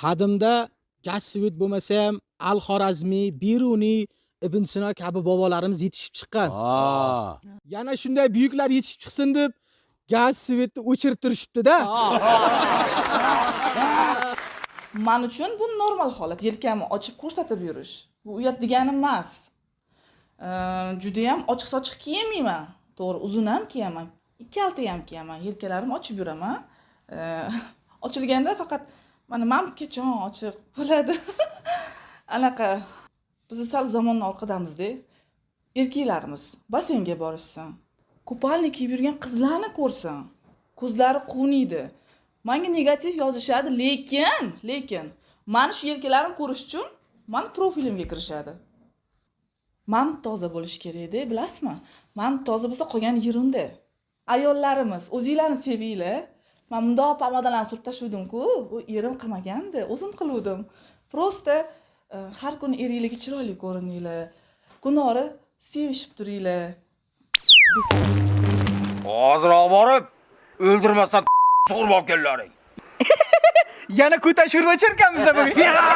qadimda gaz svet bo'lmasa ham al xorazmiy biruniy ibn sino kabi bobolarimiz yetishib chiqqan. Yana shunday buyuklar yetishib chiqsin deb gaz svetni o'chirib turishibdi-da. Man uchun bu normal holat yelkamni ochib ko'rsatib yurish. Bu uyat degani emas. Judayam ochiq sochiq kiyinmayman to'g'ri uzun ham kiyaman ikkalta ham kiyaman. Yelkalarimni ochib yuraman. Ee, ochilganda faqat mana mamtgacha ochiq bo'ladi. Anaqa biz sal zamonni orqadamizda. Erkaklarimiz basseynga borishsin. Kupalnik kiyib yurgan qizlarni ko'rsin. Ko'zlari quvniydi. Manga negativ yozishadi lekin lekin mani shu yelkalarimni ko'rish uchun mani profilimga kirishadi. Mamt toza bo'lishi kerakda bilasizmi? Mamt toza bo'lsa qolgani yerunda ayollarimiz o'zinglarni sevinglar. Man mundoq pomodalarni surib tashlavdimku u erim qilmagandi o'zim qiluvdim просто e, har kuni eringlarga chiroyli ko'rininglar kunori sevishib turinglar Hozirroq borib, o'ldirmasdan sug'urib olib kellaring. Yana ko'ta sho'rva cherkanmiz bugun.